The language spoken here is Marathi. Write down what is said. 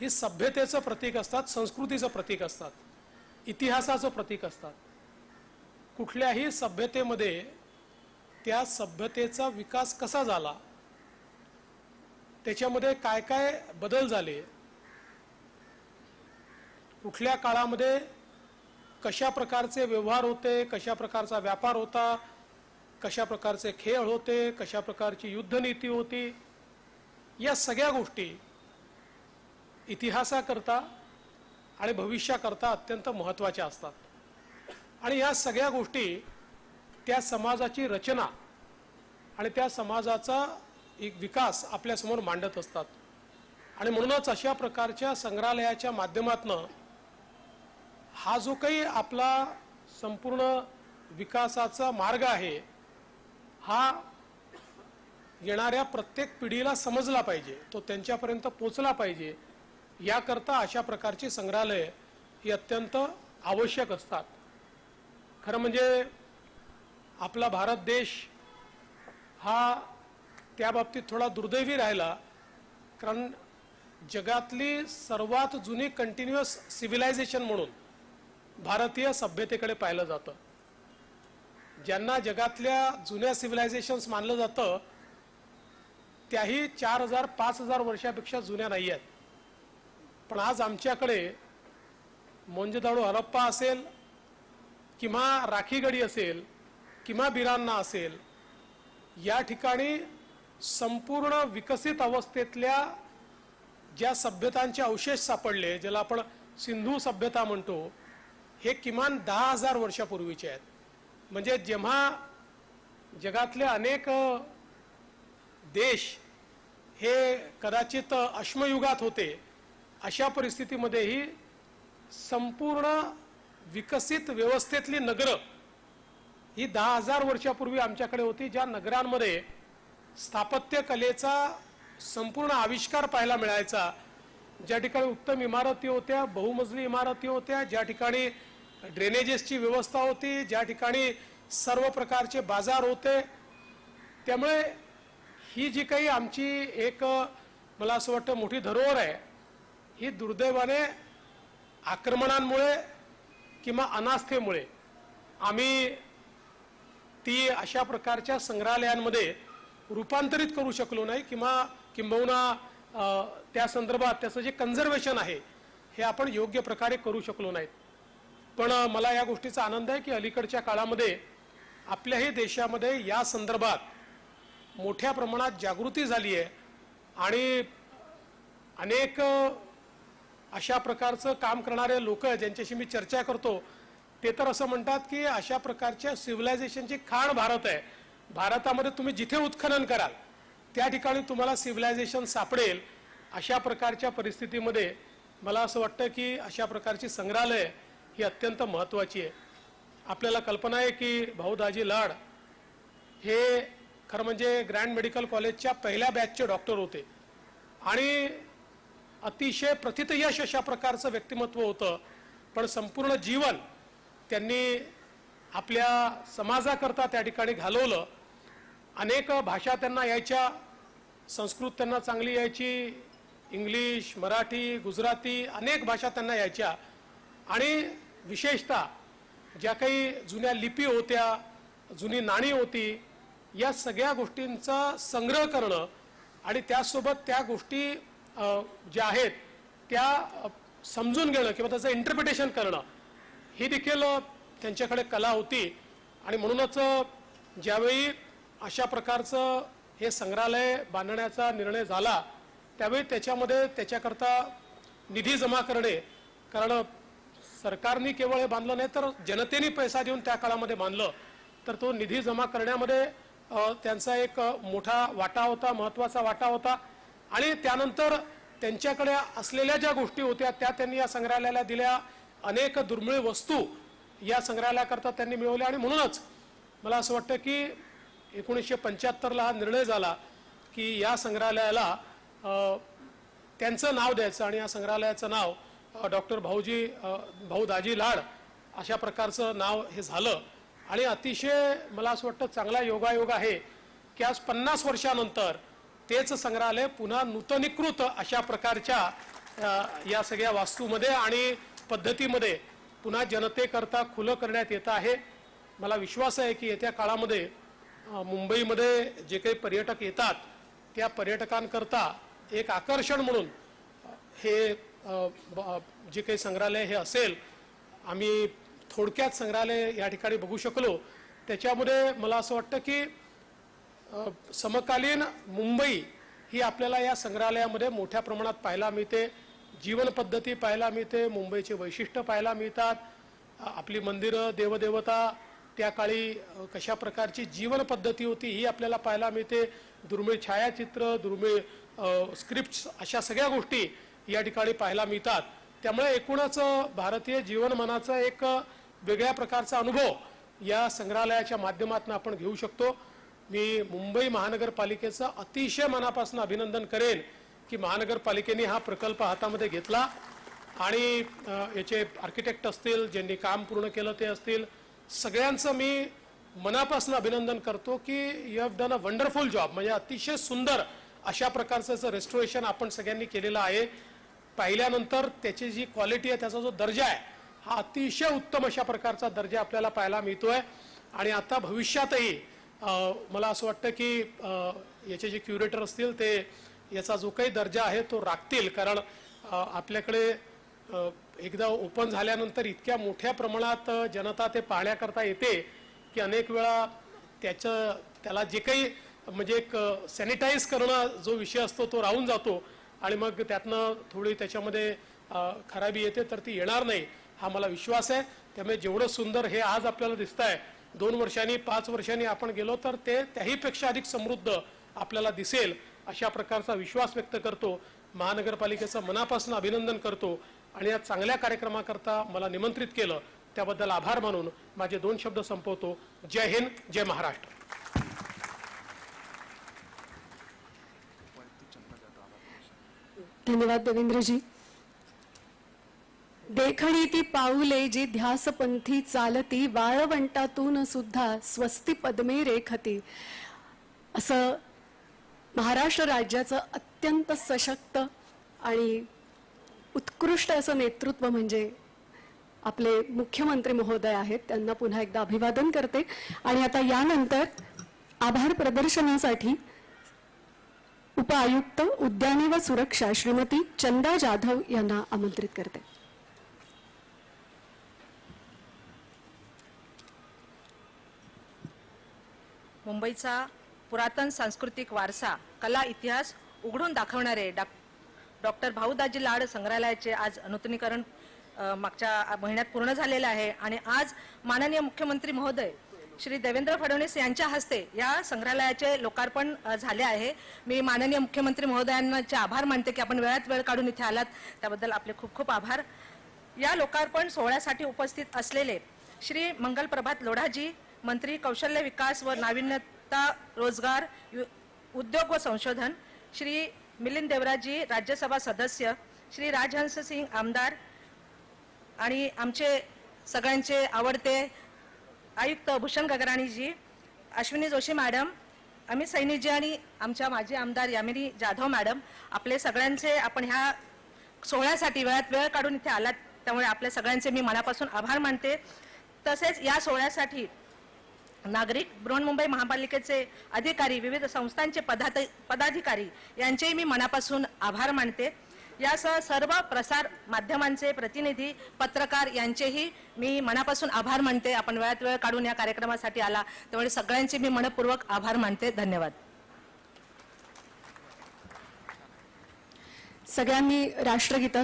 ही सभ्यतेचं प्रतीक असतात संस्कृतीचं प्रतीक असतात इतिहासाचं प्रतीक असतात. कुठल्याही सभ्यतेमध्ये त्या सभ्यतेचा विकास कसा झाला त्याच्यामध्ये काय काय बदल झाले कुठल्या काळामध्ये कशा प्रकारचे व्यवहार होते कशा प्रकारचा व्यापार होता कशा प्रकारचे खेळ होते कशा प्रकारची युद्धनीती होती या सगळ्या गोष्टी इतिहासाकरता आणि भविष्याकरता अत्यंत महत्त्वाच्या असतात. आणि या सगळ्या गोष्टी त्या समाजाची रचना आणि त्या समाजाचा एक विकास आपल्यासमोर मांडत असतात. आणि म्हणूनच अशा प्रकारच्या संग्रहालयाच्या माध्यमातनं हा जो काही आपला संपूर्ण विकासाचा मार्ग आहे हा येणाऱ्या प्रत्येक पिढीला समजला पाहिजे तो त्यांच्यापर्यंत पोचला पाहिजे याकरता अशा प्रकारची संग्रहालय ही अत्यंत आवश्यक असतात. खरं म्हणजे आपला भारत देश हा त्या बाबतीत थोडा दुर्दैवी राहिला कारण जगातली सर्वात जुनी कंटिन्युअस सिव्हिलायझेशन म्हणून भारतीय सभ्यतेकडे पाहिलं जातं. ज्यांना जगातल्या जुन्या सिव्हिलायझेशन्स मानलं जातं त्याही चार हजार पाच हजार वर्षापेक्षा जुन्या नाही आहेत पण आज आमच्याकडे मोंजदाडू हरप्पा असेल किंवा राखीगडी असेल किंवा बिरांना असेल या ठिकाणी संपूर्ण विकसित अवस्थेतल्या ज्या सभ्यतांचे अवशेष सापडले ज्याला आपण सिंधू सभ्यता म्हणतो हे किमान दहा हजार वर्षापूर्वीचे आहेत. म्हणजे जेव्हा जगातले अनेक देश हे कदाचित अश्मयुगात होते अशा परिस्थितीमध्येही संपूर्ण विकसित व्यवस्थेतली नगरं ही दहा हजार वर्षापूर्वी आमच्याकडे होती ज्या नगरांमध्ये स्थापत्यकलेचा संपूर्ण आविष्कार पाहायला मिळायचा. ज्या ठिकाणी उत्तम इमारती होत्या बहुमजली इमारती होत्या ज्या ठिकाणी ड्रेनेजेसची व्यवस्था होती ज्या ठिकाणी सर्व प्रकारचे बाजार होते. त्यामुळे ही जी काही आमची एक मला असं वाटतं मोठी धरोहर आहे ही दुर्दैवाने आक्रमणांमुळे किंवा अनास्थेमुळे आम्ही ती अशा प्रकारच्या संग्रहालयांमध्ये रूपांतरित करू शकलो नाही किंवा किंबहुना त्या संदर्भात त्याचं जे कन्झर्वेशन आहे हे आपण योग्य प्रकारे करू शकलो नाहीत. पण मला या गोष्टीचा आनंद आहे की अलीकडच्या काळामध्ये आपल्याही देशामध्ये या संदर्भात मोठ्या प्रमाणात जागृती झाली आहे आणि अनेक अशा प्रकारचं काम करणारे लोक ज्यांच्याशी मी चर्चा करतो ते तर असं म्हणतात की अशा प्रकारच्या सिव्हिलायझेशनची खाण भारत आहे. भारतामध्ये तुम्ही जिथे उत्खनन कराल त्या ठिकाणी तुम्हाला सिव्हिलायझेशन सापडेल. अशा प्रकारच्या परिस्थितीमध्ये मला असं वाटतं की अशा प्रकारची संग्रहालय ही अत्यंत महत्त्वाची आहे. आपल्याला कल्पना आहे की भाऊ दाजी लाड हे खरं म्हणजे ग्रँड मेडिकल कॉलेजच्या पहिल्या बॅचचे डॉक्टर होते. आणि अतिशय प्रथितयश अशा प्रकारचं व्यक्तिमत्व होतं. पण संपूर्ण जीवन त्यांनी आपल्या समाजाकरता त्या ठिकाणी घालवलं. अनेक भाषा त्यांना यायच्या संस्कृत त्यांना चांगली यायची इंग्लिश मराठी गुजराती अनेक भाषा त्यांना यायच्या. आणि विशेषतः ज्या काही जुन्या लिपी होत्या जुनी नाणी होती या सगळ्या गोष्टींचा संग्रह करणं आणि त्यासोबत त्या गोष्टी ज्या आहेत त्या समजून घेणं किंवा त्याचं इंटरप्रिटेशन करणं ही देखील त्यांच्याकडे कला होती. आणि म्हणूनच ज्यावेळी अशा प्रकारचं हे संग्रहालय बांधण्याचा निर्णय झाला त्यावेळी त्याच्यामध्ये त्याच्याकरता निधी जमा करणे कारण सरकारने केवळ हे बांधलं नाही तर जनतेने पैसा देऊन त्या काळामध्ये बांधलं तर तो निधी जमा करण्यामध्ये त्यांचा एक मोठा वाटा होता महत्त्वाचा वाटा होता. आणि त्यानंतर त्यांच्याकडे असलेल्या ज्या गोष्टी होत्या त्या त्यांनी या संग्रहालयाला दिल्या. अनेक दुर्मिळ वस्तू या संग्रहालयाकरता त्यांनी मिळवल्या आणि म्हणूनच मला असं वाटतं की एकोणीसशे पंच्याहत्तरला हा निर्णय झाला की या संग्रहालयाला त्यांचं नाव द्यायचं आणि या संग्रहालयाचं नाव डॉक्टर भाऊजी भाऊ दाजी लाड अशा प्रकारचं नाव हे झालं. आणि अतिशय मला असं वाटतं चांगला योगायोग आहे की आज पन्नास वर्षानंतर तेच संग्रहालय पुन्हा नूतनीकृत अशा प्रकारच्या या सगळ्या वास्तूमध्ये आणि पद्धतीमध्ये पुन्हा जनतेकरता खुलं करण्यात येत आहे. मला विश्वास आहे की येत्या काळामध्ये मुंबईमध्ये जे काही पर्यटक येतात त्या पर्यटकांकरता एक आकर्षण म्हणून हे ब- जे काही संग्रहालय हे असेल आम्ही थोडक्यात संग्रहालय या ठिकाणी बघू शकलो. त्याच्यामध्ये मला असं वाटतं की समकालीन मुंबई ही आपल्याला या संग्रहालयामध्ये मोठ्या प्रमाणात पाहायला मिळते. जीवनपद्धती पाहायला मिळते मुंबईचे वैशिष्ट्य पाहायला मिळतात. आपली मंदिरं देवदेवता त्या काळी कशा प्रकारची जीवनपद्धती होती ही आपल्याला पाहायला मिळते. दुर्मिळ छायाचित्र दुर्मिळ स्क्रिप्ट अशा सगळ्या गोष्टी या ठिकाणी पाहायला मिळतात. त्यामुळे एकूणच भारतीय जीवनमानाचा एक वेगळ्या प्रकारचा अनुभव या संग्रहालयाच्या माध्यमातून आपण घेऊ शकतो. मी मुंबई महानगरपालिकेचं अतिशय मनापासून अभिनंदन करेन की महानगरपालिकेने हा प्रकल्प हातामध्ये घेतला. आणि याचे आर्किटेक्ट असतील ज्यांनी काम पूर्ण केलं ते असतील. सगळ्यांचं मी मनापासून अभिनंदन करतो की you have done a wonderful job म्हणजे अतिशय सुंदर अशा प्रकारचं रेस्टोरेशन आपण सगळ्यांनी केलेलं आहे. पाहिल्यानंतर त्याची जी क्वालिटी आहे त्याचा जो दर्जा आहे हा अतिशय उत्तम अशा प्रकारचा दर्जा आपल्याला पाहायला मिळतोय. आणि आता भविष्यातही मला असं वाटतं की याचे जे क्युरेटर असतील ते याचा जो काही दर्जा आहे तो राखतील. कारण आपल्याकडे एकदा ओपन झाल्यानंतर इतक्या मोठ्या प्रमाणात जनता ते पाहण्याकरता येते की अनेक वेळा त्याचं त्याला जे काही म्हणजे एक सॅनिटाईज करणं जो विषय असतो तो राहून जातो. आणि मग त्यातनं थोडी त्याच्यामध्ये खराबी येते तर ती येणार नाही हा मला विश्वास आहे. त्यामुळे जेवढं सुंदर हे आज आपल्याला दिसत आहे दोन वर्षांनी पाच वर्षांनी आपण गेलो तर ते त्याहीपेक्षा अधिक समृद्ध आपल्याला दिसेल अशा प्रकारचा विश्वास व्यक्त करतो. महानगरपालिकेचं मनापासून अभिनंदन करतो आणि या चांगल्या कार्यक्रमाकरता मला निमंत्रित केलं. त्याबद्दल आभार मानून माझे दोन शब्द संपवतो. जय हिंद जय महाराष्ट्र. धन्यवाद देवेंद्रजी. देखणी ती पाऊले जी ध्यासपंथी चालती वाळवंटातून सुद्धा स्वस्ती पद्मे रेखती. असं महाराष्ट्र राज्याचं अत्यंत सशक्त आणि उत्कृष्ट असं नेतृत्व म्हणजे आपले मुख्यमंत्री महोदय आहेत त्यांना पुन्हा एकदा अभिवादन करते. आणि आता यानंतर आभार प्रदर्शनासाठी उपआयुक्त उद्याने व सुरक्षा श्रीमती चंदा जाधव यांना आमंत्रित करते. मुंबईचा पुरातन सांस्कृतिक वारसा कला इतिहास उघडून दाखवणारे डॉ डॉक्टर भाऊदाजी लाड संग्रहालयाचे आज नूतनीकरण मागच्या महिन्यात पूर्ण झालेलं आहे. आणि आज माननीय मुख्यमंत्री महोदय श्री देवेंद्र फडणवीस यांच्या हस्ते या संग्रहालयाचे लोकार्पण झाले आहे. मी माननीय मुख्यमंत्री महोदयांचे आभार मानते की आपण वेळात वेळ काढून इथे आलात. त्याबद्दल आपले खूप खूप आभार. या लोकार्पण सोहळ्यासाठी उपस्थित असलेले श्री मंगल प्रभात लोढाजी मंत्री कौशल्य विकास व नाविन्यता रोजगार यु- उद्योग व संशोधन श्री मिलिंद देवराजी राज्यसभा सदस्य श्री राजहंस सिंग आमदार आणि आमचे सगळ्यांचे आवडते आयुक्त भूषण गगराणीजी अश्विनी जोशी मॅडम अमित सैनीजी आणि आमच्या माजी आमदार यामिनी जाधव मॅडम आपले सगळ्यांचे आपण ह्या सोहळ्यासाठी वेळात वेळ काढून इथे आलात त्यामुळे आपल्या सगळ्यांचे मी मनापासून आभार मानते. तसेच या सोहळ्यासाठी नागरिक बृहन्मुंबई महापालिकेचे अधिकारी विविध संस्थांचे पदात पदाधिकारी यांचेही मी मनापासून आभार मानते. यासह सर्व प्रसार माध्यमांचे प्रतिनिधी पत्रकार यांचेही मी मनापासून आभार मानते. आपण वेळात वेळ काढून या कार्यक्रमासाठी आला त्यामुळे सगळ्यांचे मी मनपूर्वक आभार मानते. धन्यवाद. सगळ्यांनी राष्ट्रगीता